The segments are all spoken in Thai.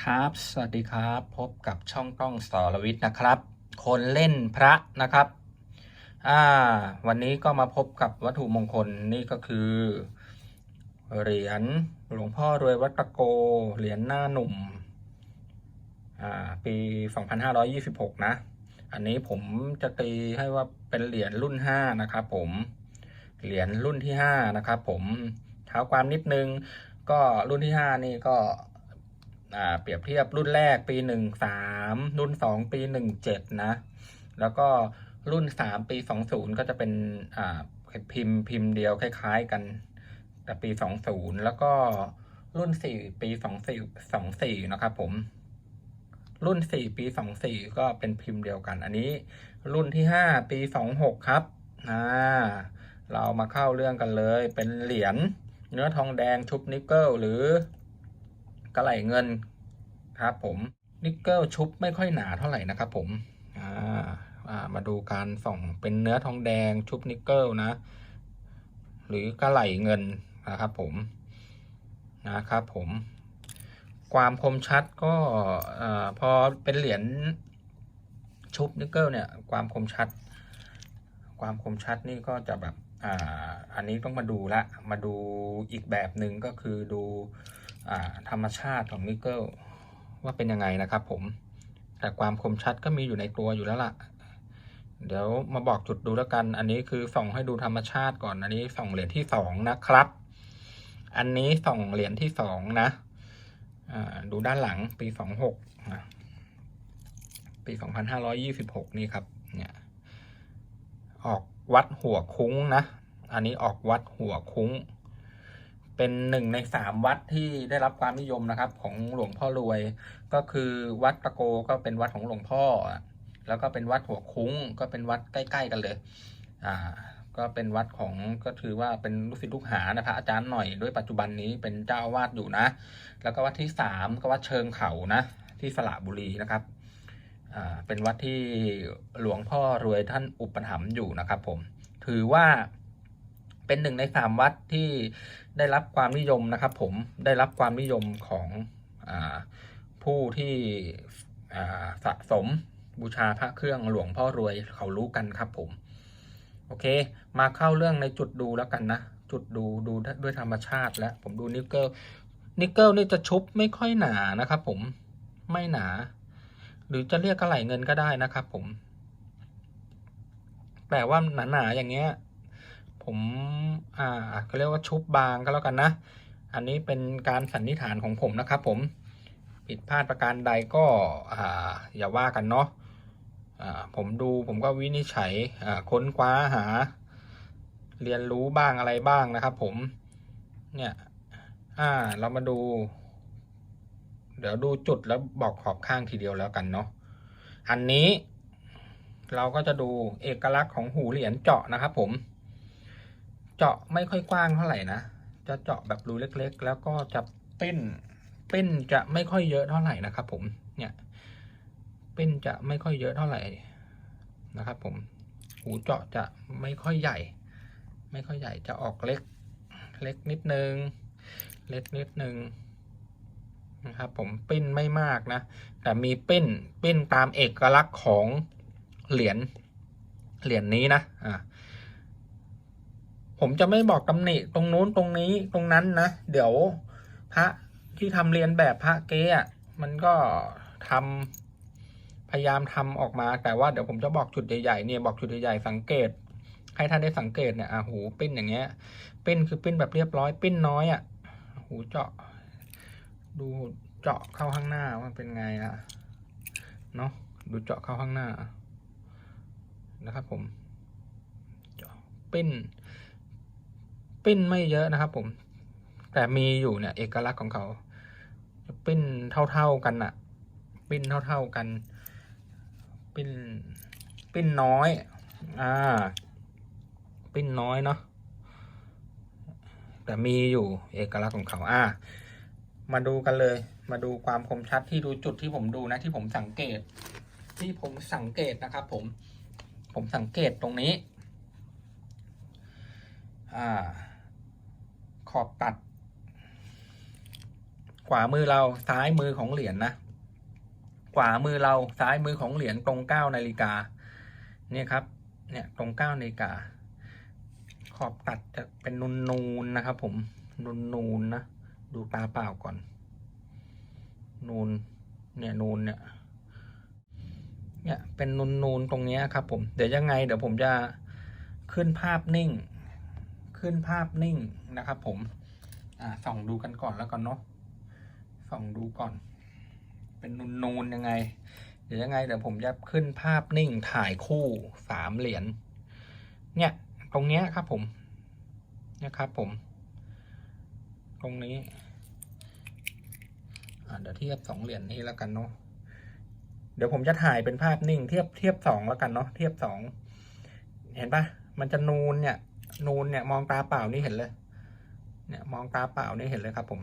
ครับ สวัสดีครับ พบกับช่องกล้องสอรวิทย์นะครับ คนเล่นพระนะครับ อ่า วันนี้ก็มาพบกับวัตถุมงคลนี่ก็คือ เหรียญหลวงพ่อรวยวัดตะโก เหรียญหน้าหนุ่ม อ่า ปี 2526 นะ อันนี้ผมจะตีให้ว่าเป็นเหรียญรุ่น 5 นะครับผม เหรียญรุ่นที่ 5 นะครับผม เท้าความนิดนึง ก็รุ่นที่ 5 นี่ก็ เปรียบเทียบรุ่นแรกปี 13 รุ่น 2 ปี 17 นะ แล้วก็รุ่น 3 ปี 20 ก็จะเป็นพิมพ์พิมพ์เดียวคล้าย ๆ กัน แต่ปี 20 แล้วก็รุ่น 4 ปี 24 24 นะครับผม รุ่น 4 ปี 24 ก็เป็นพิมพ์เดียวกัน อันนี้รุ่นที่ 5 ปี 26 ครับอ่าเรามาเข้าเรื่องกันเลย เป็นเหรียญเนื้อทองแดงชุบนิกเกิลหรือ กระไหลเงินครับผมนิกเกิลชุบไม่ค่อยหนาเท่าไหร่นะครับผมอ่ามาดูการส่องเป็นเนื้อทองแดงชุบนิกเกิลนะ หรือกระไหลเงินนะครับผมนะครับผม ความคมชัดก็อพอเป็นเหรียญชุบนิกเกิลเนี่ย ความคมชัด ความคมชัดนี่ก็จะแบบอ่าอันนี้ต้องมาดูละ มาดูอีกแบบหนึ่งก็คือดู ธรรมชาติของนิกเกิลว่าเป็นยังไงนะครับผม แต่ความคมชัดก็มีอยู่ในตัวอยู่แล้วล่ะ เดี๋ยวมาบอกจุดดูแล้วกัน อันนี้คือส่องให้ดูธรรมชาติก่อน อันนี้ส่องเหรียญที่สองนะครับ อันนี้ส่องเหรียญที่สองนะดูด้านหลังปีสองหกปีสองพันห้าร้อยี่สิบหกนี่ครับ เนี่ย ออกวัดหัวคุ้งนะ อันนี้ออกวัดหัวคุ้ง เป็นหนึ่งในสามวัดที่ได้รับความนิยมนะครับ ของหลวงพ่อรวย ก็คือวัดตะโกก็เป็นวัดของหลวงพ่อ แล้วก็เป็นวัดหัวคุ้ง ก็เป็นวัดใกล้ ๆ กันเลยอ่าก็เป็นวัดของก็ถือว่าเป็นลูกศิษย์ลูกหานะพระอาจารย์หน่อยด้วยปัจจุบันนี้เป็นเจ้าอาวาดอยู่นะ แล้วก็วัดที่สามก็วัดเชิงเขานะ ที่สระบุรีนะครับอ่าเป็นวัดที่หลวงพ่อรวยท่านอุปถัมภ์อยู่นะครับ ผมถือว่า เป็นหนึ่งในสามวัดที่ได้รับความนิยมนะครับผมได้รับความนิยมของอผู้ที่สะสมบูชาพระเครื่องหลวงพ่อรวยเขารู้กันครับผม โอเค มาเข้าเรื่องในจุดดูแล้วกันนะ จุดดูดูด้วยธรรมชาติแล้วผมดูนิกเกิลนิกเกิลนี่จะชุบไม่ค่อยหนานะครับผมไม่หนา หรือจะเรียกกระไหลเงินก็ได้นะครับผมแต่ว่าหนาๆอย่างเงี้ย ผมอ่าเขาเรียกว่าชุบบางก็แล้วกันนะ อันนี้เป็นการสันนิษฐานของผมนะครับ ผมผิดพลาดประการใดก็อ่าอย่าว่ากันเนาะอ่าผมดูผมก็วินิจฉัยอ่าค้นคว้าหา เรียนรู้บ้างอะไรบ้างนะครับ ผมเนี่ยอ่าเรามาดู เดี๋ยวดูจุดแล้วบอกขอบข้างทีเดียวแล้วกันเนาะอันนี้เราก็จะดูเอกลักษณ์ของหูเหรียญเจาะนะครับผม เจาะไม่ค่อยกว้างเท่าไหร่นะ จะเจาะแบบรูเล็กๆ แล้วก็จะปิ้น ปิ้นจะไม่ค่อยเยอะเท่าไหร่นะครับ ผม เนี่ย ปิ้นจะไม่ค่อยเยอะเท่าไหร่นะครับ ผม หูเจาะจะไม่ค่อยใหญ่ ไม่ค่อยใหญ่จะออกเล็ก เล็กนิดนึง เล็กนิดนึงนะครับผมปิ้นไม่มากนะ แต่มีปิ้นปิ้นตามเอกลักษณ์ของเหรียญเหรียญนี้นะอ่า ผมจะไม่บอกตำหนิตรงนู้นตรงนี้ตรงนั้นนะ เดี๋ยวพระที่ทำเรียนแบบพระเก๊อะมันก็ทำพยายามทำออกมาแต่ว่าเดี๋ยวผมจะบอกจุดใหญ่ๆเนี่ยบอกจุดใหญ่ๆสังเกต ให้ท่านได้สังเกตเนี่ยอะหูปิ้นอย่างเงี้ย ปิ้นคือปิ้นแบบเรียบร้อย ปิ้นน้อยอะหูเจาะ ดูเจาะเข้าข้างหน้าว่าเป็นไงอะเนาะดูเจาะเข้าข้างหน้านะครับผมเจาะปิ้น ปิ้นไม่เยอะนะครับ ผม แต่มีอยู่เนี่ย เอกลักษณ์ของเขาจะปิ้นเท่าๆกันอะปิ้นเท่าๆกัน ปิ้นปิ้นน้อย อ่า ปิ้นน้อยเนาะแต่มีอยู่เอกลักษณ์ของเขา อ่า มาดูกันเลย มาดูความคมชัดที่ดูจุดที่ผมดูนะ ที่ผมสังเกต ที่ผมสังเกตนะครับ ผม ผมสังเกตตรงนี้ อ่า ขอบตัด ขวามือเราซ้ายมือของเหรียญนะ ขวามือเราซ้ายมือของเหรียญตรงเก้านาฬิกา เนี่ยครับ เนี่ยตรงเก้านาฬิกา ขอบตัดจะเป็นนูนนูนๆนะครับ ผมนูนนูนๆนะ ดูตาเปล่าก่อน นูน เนี่ยนูนเนี่ยเนี่ยเป็นนูนนูนๆตรงเนี้ยครับผม เดี๋ยวยังไง เดี๋ยวผมจะขึ้นภาพนิ่ง ขึ้นภาพนิ่งนะครับ ผมส่องดูกันก่อนแล้วกันเนาะส่องดูก่อน เป็นนูนนูนๆยังไง เดี๋ยวยังไงเดี๋ยวผมจะขึ้นภาพนิ่งถ่ายคู่สามเหรียญเนี่ยตรงเนี้ยครับผมเนี่ยครับผม ตรงนี้เดี๋ยวเทียบสองเหรียญนี้แล้วกันเนาะเดี๋ยวผมจะถ่ายเป็นภาพนิ่งเทียบเทียบสองแล้วกันเนาะเทียบสองเห็นปะมันจะนูนเนี่ย นูนเนี่ยมองตาเปล่านี่เห็นเลย เนี่ยมองตาเปล่านี่เห็นเลยครับ ผม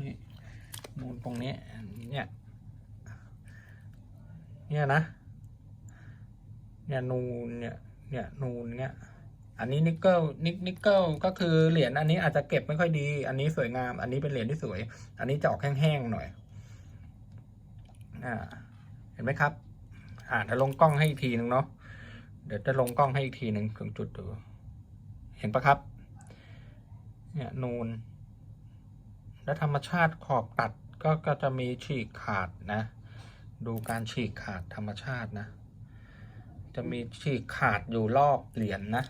นี่นูนตรงนี้ เนี่ย เนี่ยนะ เนี่ยนูนเนี่ย เนี่ยนูนเนี่ย อันนี้นิกเกิลนิกนิกเกิลก็คือเหรียญอันนี้อาจจะเก็บไม่ค่อยดี อันนี้สวยงาม อันนี้เป็นเหรียญที่สวย อันนี้จะออกแห้งๆหน่อย อ่า เห็นไหมครับ อ่าเดี๋ยวลงกล้องให้อีกทีหนึ่งเนาะ เดี๋ยวจะลงกล้องให้อีกทีหนึ่งถึงจุดดู เห็นปะครับ เนี่ยนูน และธรรมชาติขอบตัดก็ก็จะมีฉีกขาดนะ ดูการฉีกขาดธรรมชาตินะ จะมีฉีกขาดอยู่รอบเหรียญนนะ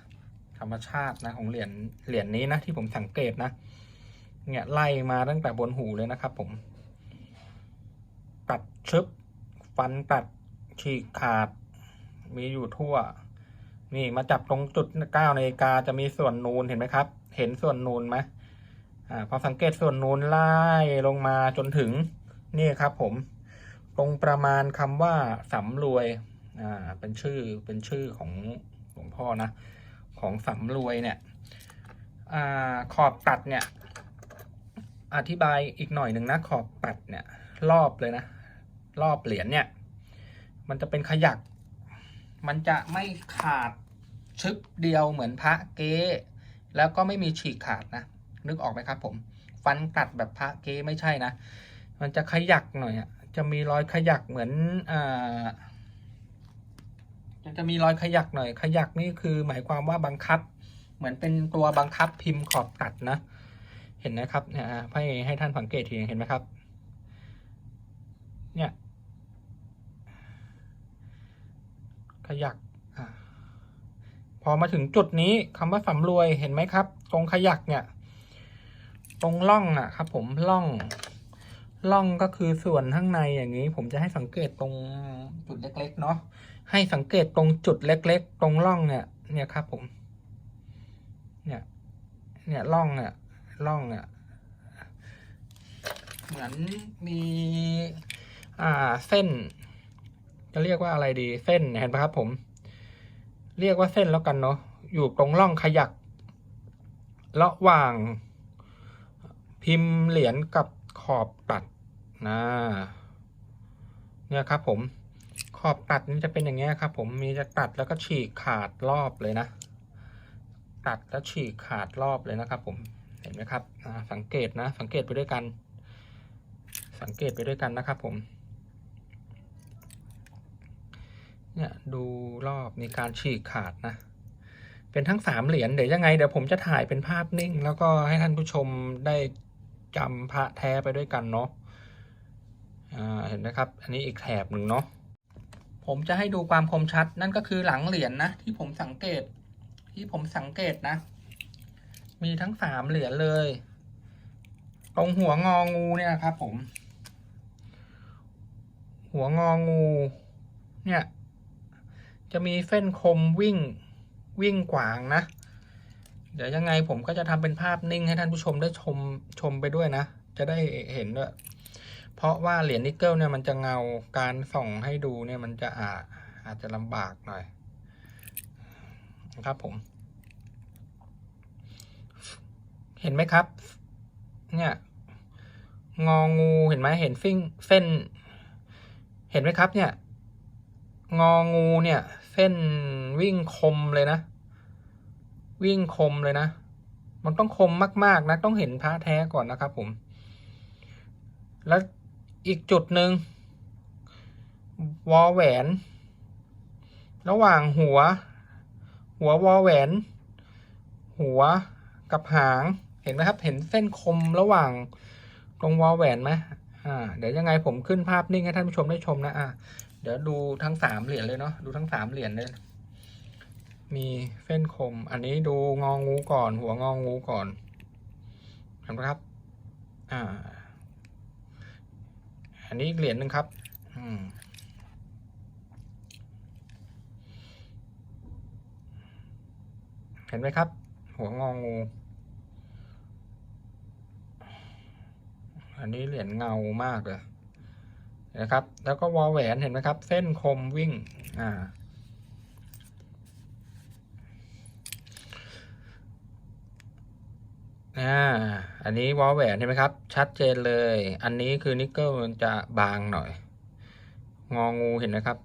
ธรรมชาตินะของเหรียญเหรียญนี้นะที่ผมสังเกตนะ เนี่ยไล่มาตั้งแต่บนหูเลยนะครับ ผม ตัดชึบฟันตัดฉีกขาด มีอยู่ทั่ว นี่มาจับตรงจุดเก้านาฬิกาจะมีส่วนนูนเห็นไหมครับ เห็นส่วนนูนไหมอ่าพอสังเกตส่วนนูนไล่ลงมาจนถึงนี่ครับผม ตรงประมาณคำว่าสำรวยอ่าเป็นชื่อเป็นชื่อของหลวงพ่อนะ ของสำรวยเนี่ยอ่าขอบตัดเนี่ย อธิบายอีกหน่อยหนึ่งนะขอบตัดเนี่ย รอบเลยนะ รอบเหรียญเนี่ย มันจะเป็นขยัก มันจะไม่ขาดชึบเดียวเหมือนพระเก๊แล้วก็ไม่มีฉีกขาดนะ นึกออกไหมครับผม ฟันตัดแบบพระเก๊ไม่ใช่นะ มันจะขยักหน่อยอะ จะมีรอยขยักเหมือนอ่าจะมีรอยขยักหน่อย ขยักนี่คือหมายความว่าบังคับ เหมือนเป็นตัวบังคับพิมพ์ขอบตัดนะ เห็นนะครับเนี่ยอะให้ให้ท่านสังเกตทีเห็นไหมครับ เนี่ย ขยักอพอมาถึงจุดนี้คำว่าสำรวยเห็นไหมครับ ตรงขยักเนี่ย ตรงร่องอะครับ ผมร่องร่องก็คือส่วนข้างในอย่างนี้ ผมจะให้สังเกตตรงจุดเล็ก ๆ เนาะให้สังเกตตรงจุดเล็ก ๆ ตรงร่องเนี่ย เนี่ยครับ ผม เนี่ย เนี่ยร่องเนี่ยร่องเนี่ยเหมือนมี อ่าเส้น จะเรียกว่าอะไรดีเส้นเห็นปะครับผม เรียกว่าเส้นแล้วกันเนาะอยู่ตรงร่องขยักระหว่างพิมพ์เหรียญกับขอบตัดนะเนี่ยครับผมขอบตัดนี่จะเป็นอย่างเงี้ยครับผมมีจะตัดแล้วก็ฉีกขาดรอบเลยนะ ตัดแล้วฉีกขาดรอบเลยนะครับ ผมเห็นไหมครับอ่าสังเกตนะ สังเกตไปด้วยกัน สังเกตไปด้วยกันนะครับผม เนี่ยดูรอบมีการฉีกขาดนะ เป็นทั้งสามเหรียญเดี๋ยวยังไงเดี๋ยวผมจะถ่ายเป็นภาพนิ่ง แล้วก็ให้ท่านผู้ชมได้จำพระแท้ไปด้วยกันเนาะเห็นไหมครับ อันนี้อีกแถบหนึ่งเนาะผมจะให้ดูความคมชัดนั่นก็คือหลังเหรียญนะที่ผมสังเกต ที่ผมสังเกตนะ มีทั้งสามเหรียญเลย ตรงหัวงองูเนี่ยครับผม หัวงองู เนี่ย จะมีเส้นคมวิ่งวิ่งกวางนะ เดี๋ยวยังไงผมก็จะทำเป็นภาพนิ่งให้ท่านผู้ชมได้ชมชมไปด้วยนะ จะได้เห็นด้วย เพราะว่าเหรียญนิกเกิลเนี่ยมันจะเงาการส่องให้ดูเนี่ยมันจะอาจอาจจะลำบากหน่อยนะครับผม เห็นไหมครับ เนี่ยงองูเห็นไหมเห็นฟิ้งเส้น เห็นไหมครับเนี่ย งองูเนี่ย เส้นวิ่งคมเลยนะ วิ่งคมเลยนะ มันต้องคมมาก ๆ นะ ต้องเห็นพระแท้ก่อนนะครับผม แล้วอีกจุดหนึ่งวอแหวน ระหว่างหัว หัววอแหวน หัวกับหางเห็นไหมครับ เห็นเส้นคมระหว่างตรงวอแหวนไหม อ่าเดี๋ยวยังไงผมขึ้นภาพนิ่งให้ท่านผู้ชมได้ชมนะอะเดี๋ยวดูทั้งสามเหรียญเลยเนาะดูทั้งสามเหรียญเลย มีเส้นคม อันนี้ดูงองงูก่อน หัวงองงูก่อนเห็นไหมครับ อ่า อันนี้เหรียญหนึ่งครับ อืมเห็นไหมครับ หัวงองงู อันนี้เหรียญเงามากเลยนะครับ แล้วก็วอลแหวนเห็นไหมครับ เส้นคมวิ่ง อ่า อ่า อันนี้วอลแหวนเห็นไหมครับ ชัดเจนเลย อันนี้คือนิกเกิลมันจะบางหน่อย งองูเห็นไหมครับ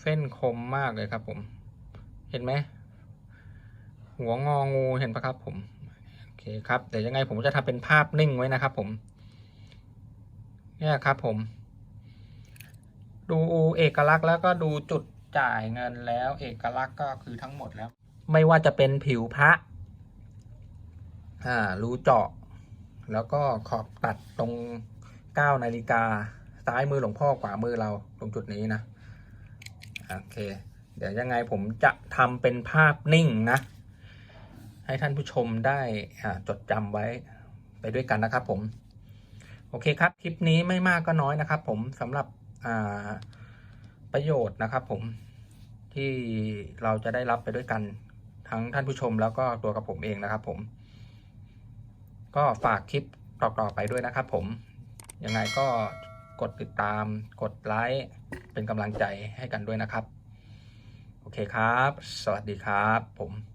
เส้นคมมากเลยครับผม เห็นไหม หัวงองูเห็นปะครับผม เคครับเดี๋ยวยังไงผมจะทำเป็นภาพนิ่งไว้นะครับ ผม เนี่ยครับ ผม ดูเอกลักษณ์แล้วก็ดูจุดจ่ายเงินแล้ว เอกลักษณ์ก็คือทั้งหมดแล้ว ไม่ว่าจะเป็นผิวพระอ่ารูเจาะ แล้วก็ขอบตัดตรงเก้านาฬิกา ซ้ายมือหลวงพ่อขวามือเราตรงจุดนี้นะ โอเค เดี๋ยวยังไงผมจะทำเป็นภาพนิ่งนะ ให้ท่านผู้ชมได้จดจำไว้ไปด้วยกันนะครับผม โอเคครับ คลิปนี้ไม่มากก็น้อยนะครับ ผมสำหรับประโยชน์นะครับ ผมที่เราจะได้รับไปด้วยกันทั้งท่านผู้ชมแล้วก็ตัวกับผมเองนะครับผม ก็ฝากคลิปต่อๆไปด้วยนะครับ ผมยังไงก็กดติดตาม กดไลค์เป็นกำลังใจให้กันด้วยนะครับ โอเคครับ สวัสดีครับผม